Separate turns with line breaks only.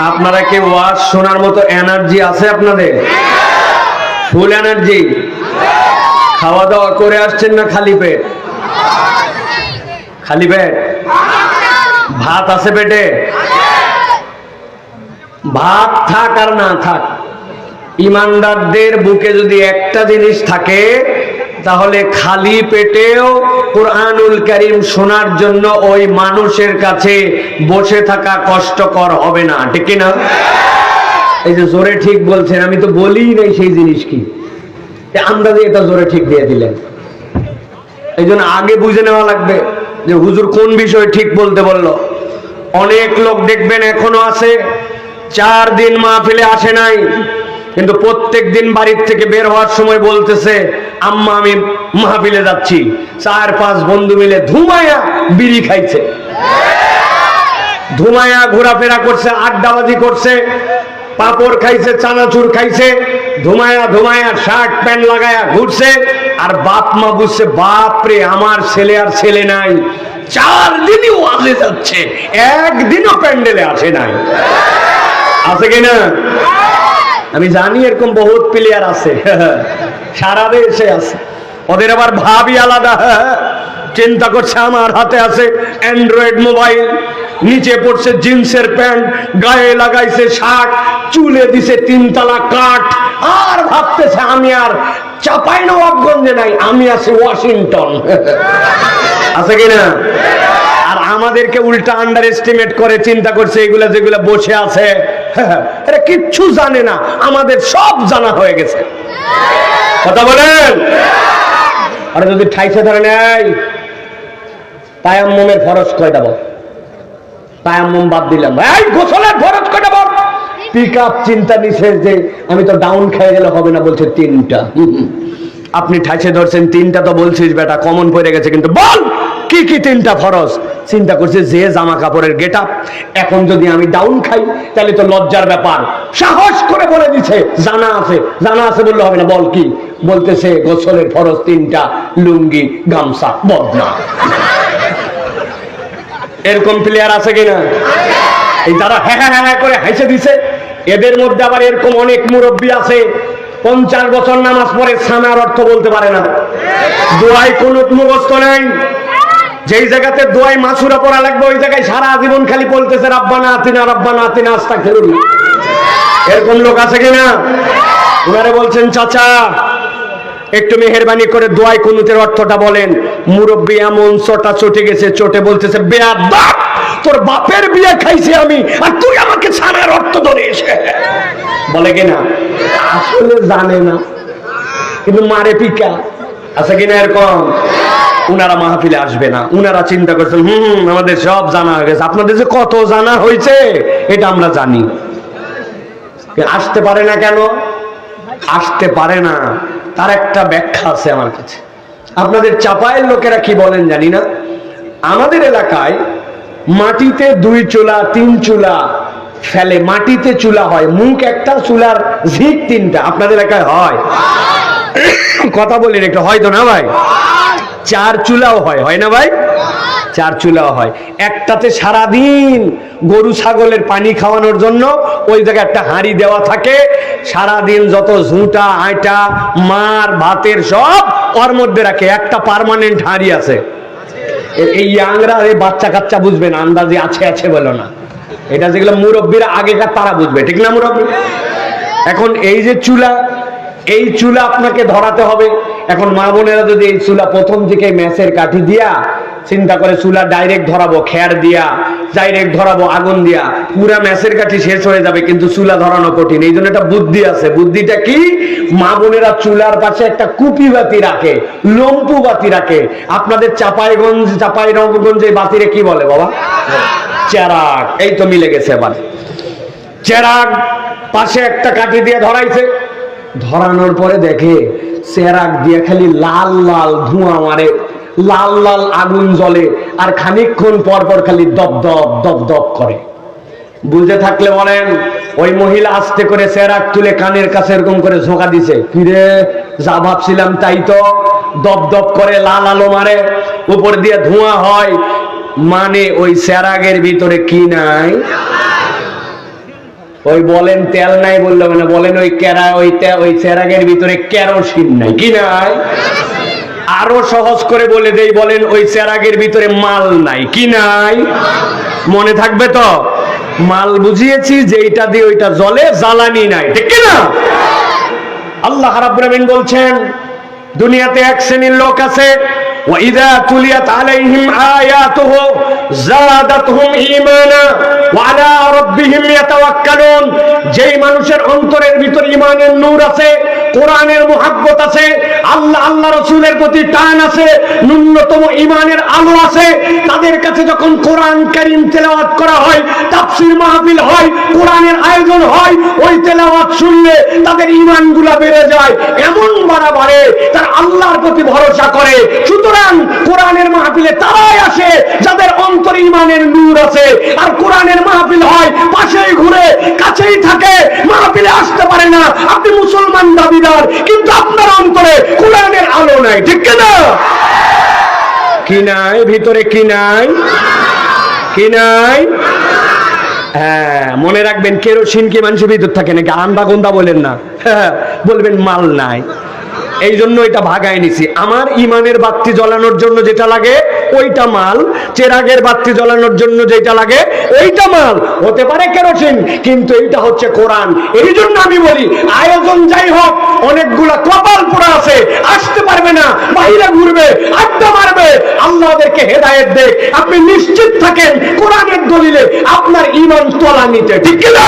আপনারা কি ওয়াজ শোনার মতো এনার্জি আছে আপনাদের? Full energy? খাওয়া দাওয়া করে আসছেন না খালি পেট? খালি পেট? ভাত আছে পেটে? ভাত থাক আর না থাক। ইমানদারদের বুকে যদি একটা জিনিস থাকে তাহলে খালি পেটেও কোরআনুল করিম শোনার জন্য ওই মানুষের কাছে বসে থাকা কষ্টকর হবে না, ঠিক না এই যে জোরে ঠিক বলছেন, আমি তো বলিই নাই সেই জিনিস কি? আন্দাজে এটা জোরে ঠিক দিয়ে দিলেন। এই জন্য আগে বুঝে নেওয়া লাগবে যে হুজুর কোন বিষয় ঠিক বলতে বলল। অনেক লোক দেখবেন এখনও আছে, চার দিন মাহফিলে আসে নাই, কিন্তু প্রত্যেক দিন বাড়ির থেকে বের হওয়ার সময় বলতেছে আম্মা, আমি মাহফিলে যাচ্ছি। চার, পাঁচ বন্ধু মিলে ধুমায়া বিড়ি খাইছে। ধুমায়া ঘোরাফেরা করছে, আড্ডাবাজি করছে, পাপড় খাইছে, চানাচুর খাইছে, ধুমায়া ধুমায়া শার্ট প্যান্ট লাগায়া ঘুরছে, আর বাপ মা বুঝছে, বাপ রে, আমার ছেলে আর ছেলে নাই। চার দিনই ওয়াজে যাচ্ছে, একদিনও প্যান্ডেলে আসে নাই। আছে কিনা? আমি জানি এরকম বহুত প্লেয়ার আছে। সারা দেশে আছে। ওদের আবার ভাবি আলাদা চিন্তা করছে আমার হাতে আছে অ্যান্ড্রয়েড মোবাইল নিচে পড়ছে জিন্সের প্যান্ট, গায়ে লাগাইছে শার্ট, চুলে দিছে তিনতলা কাঠ। আর ভাবতেছে আমি আর চাপাই নবাবগঞ্জে নাই, আমি আছি ওয়াশিংটন। আছে কিনা আর আমাদেরকে উল্টা আন্ডার এস্টিমেট করে চিন্তা করছে, এগুলা যেগুলা বসে আছে। এরা কিচ্ছু জানে না, আমাদের সব জানা হয়ে গেছে। কথা বলেন? আরে যদি ঠাইছে ধরে নেয়, তায়াম্মমের ফরজ কয়টা বল? তায়াম্মম বাদ দিলাম। এই গোসলের ফরজ কয়টা বল? পিক আপ চিন্তা নিছে যে আমি তো ডাউন খেয়ে গেলে হবে না বলছে তিনটা। আপনি ঠাইছে ধরছেন, তিনটা তো বলছিস বেটা কমন পড়ে গেছে কিন্তু বল, কি কি তিনটা ফরজ? চিন্তা করছে যে জামা কাপড়ের গেট এখন যদি আমি ডাউন খাই, তাহলে তো লজ্জার ব্যাপার। সাহস করে বলে দিছে, জানা আছে জানা আছে বললে হবে না, বল কি? বলতেছে, গোসলের ফরজ তিনটা, লুঙ্গি, গামছা, বদনা। এরকম প্লেয়ার আছে কিনা এই যারা হ্যাঁ হ্যাঁ হ্যাঁ করে হাসে দিছে, এদের মধ্যে আবার এরকম অনেক মুরব্বী আছে, পঞ্চাশ বছর নামাজ পড়ে সানার অর্থ বলতে পারে না। দোয়াই কোন মুখস্থ নাই। যেই জায়গাতে দোয়াই মাসুরা পড়া লাগবে, ওই জায়গায় সারা জীবন খালি বলতেছে, রাব্বানা আতিনা রাব্বানা আতিনা আস্তা খেলুন এরকম লোক আছে কিনা? ওনারে বলছেন, চাচা, একটু মেহরবানি করে দোয়াই কুনুতের অর্থটা বলেন। মুরব্বী এমন চটা চটে গেছে, চটে বলতেছে, বেয়াদ তোর বাপের বিয়ে খাইছি আমি, আর তুই আমাকে ছাড়ার অর্থ ধরিস বলে কিনা আসলে জানে না, কিন্তু মারে পিকা। আছে কিনা এরকম? উনারা মাহফিলে আসবে না। উনারা চিন্তা করছেন, হুম আমাদের সব জানা হয়ে গেছে। আপনাদের যে কত জানা হয়েছে, এটা আমরা জানি। আসতে পারে না কেন? আসতে পারে না। তার একটা ব্যাখ্যা আছে আমার কাছে। আপনাদের চাপায়ের লোকেরা কি বলেন জানি না? আমাদের এলাকায় মাটিতে দুই চুলা, তিন চুলা ফেলে। মাটিতে চুলা হয়, মুখ একটা, চুলার ঝিক তিনটা। আপনাদের এলাকায় হয়? কথা বলি একটু হয়তো না ভাই? চার চুলাও হয় হয় না ভাই? চার চুলাও হয়। একটাতে সারাদিন গরু, ছাগলের পানি খাওয়ানোর জন্য ওই জায়গায় একটা হাঁড়ি দেওয়া থাকে। সারাদিন যত ঝুঁটা আইটা মার, ভাতের সব ওর মধ্যে রাখে। একটা পার্মানেন্ট হাঁড়ি আছে। এই ইয়াংরা এই বাচ্চা কাচ্চা বুঝবে না, আন্দাজে আছে আছে বলো না। এটা যেগুলো মুরব্বীরা আগেকার তারা বুঝবে, ঠিক না মুরব্বী? এখন এই যে চুলা, এই চুলা আপনাকে ধরাতে হবে। এখন মা বোনেরা যদি এই চুলা প্রথম থেকে ম্যাচের কাঠি দিয়া চিন্তা করে চুলা ডাইরেক্ট ধরাবো, খেয়ার দিয়া ডাইরেক্ট ধরাবো, আগুন দিয়া, পুরা ম্যাচের কাঠি শেষ হয়ে যাবে, কিন্তু চুলা ধরানো কঠিন। এই জন্য একটা বুদ্ধি আছে। বুদ্ধিটা কি? মা বোনেরা চুলার পাশে একটা কুপি বাতি রাখে, লম্পু বাতি রাখে। আপনাদের চাপাইগঞ্জ চাপাই রঙ্গগঞ্জে বাতিরে কি বলে বাবা? চেরাক এই তো মিলে গেছে এবার। চেরাক পাশে একটা কাঠি দিয়ে ধরাইছে। ধরানোর পরে দেখে চেরাগ দিয়ে খালি লাল লাল ধোঁয়া মারে, লাল লাল আগুন জ্বলে, আর খানিকক্ষণ পর পর খালি দপ দপ দপ দপ করে। বুঝতে থাকলে বলেন, ওই মহিলা আস্তে করে চেরাগ তুলে কানের কাছে এরকম করে ঝোঁকা দিছে। কিরে, যা ভাবছিলাম তাই তো। দপ দপ করে লাল আলো মারে, উপর দিয়ে ধোঁয়া হয়। মানে ওই চেরাগের ভিতরে কি নাই? ওই বলেন তেল নাই বললে মানে বলেন ওই কেরা, ওই ওই চেরাগের ভিতরে কেরোসিন নাই। কি নাই? আরও সহজ করে বলে দেই, বলেন ওই চেরাগের ভিতরে মাল নাই। কি নাই? মনে থাকবে তো? মাল বুঝিয়েছি যে এইটা দিয়ে ওইটা জলে জ্বালানি নাই। ঠিক না আল্লাহ রাব্বুল আমিন বলছেন, দুনিয়াতে এক শ্রেণির লোক আছে وَإِذَا تُلِيَتْ عَلَيْهِمْ آيَاتُهُ زَادَتْهُمْ إِيمَانًا وَعَلَى رَبِّهِمْ يَتَوَكَّلُونَ যেই মানুষের অন্তরের ভিতর ইমানের নূর আছে কোরআনের মুহাব্বত আছে, আল্লাহ আল্লাহ রসুলের প্রতি টান আছে, ন্যূনতম ইমানের আলো আছে। তাদের কাছে যখন কোরআন কারীম তেলাওয়াত করা হয়, তাফসীর মাহফিল হয়, কোরআনের আয়োজন হয়, ওই তেলাওয়াত শুনলে তাদের ইমানগুলা বেড়ে যায়। এমন বাড়াবাড়ে তার আল্লাহর প্রতি ভরসা করে। সুতরাং কোরআনের মাহফিলে তারাই আসে, যাদের অন্তরে ইমানের নূর আছে। আর কোরআনের মাহফিল হয়, পাশেই ঘুরে, কাছেই থাকে, মাহফিলে আসতে পারে না। আপনি মুসলমান দাবিদার কিন্তু আপনার অন্তরে কোরআনের আলো নাই ঠিক না? কি নাই? ভিতরে কি নাই? কি নাই? হ্যাঁ মনে রাখবেন কেরোসিন কি মানুষের ভিতর থাকে নাকি? আন্দা গন্দা বলেন না। হ্যাঁ, বলবেন মাল নাই। এই জন্য এটা ভাগায় নিছি। আমার ইমানের বাতি জ্বালানোর জন্য যেটা লাগে, ওইটা মাল। চেরাগের বাতি জ্বালানোর জন্য যেটা লাগে, ওইটা মাল। হতে পারে কেরোসিন, কিন্তু এইটা হচ্ছে কোরআন। এই জন্য আমি বলি, আয়োজন যাই হোক, অনেকগুলা কপাল পোড়া আছে, আসতে পারবে না, বাইরে ঘুরবে, আড্ডা মারবে। আল্লাহ ওদেরকে হেদায়েত দেখ। আপনি নিশ্চিত থাকেন, কোরআনের দলিলে আপনার ইমান তোলা নিতে। ঠিক কি না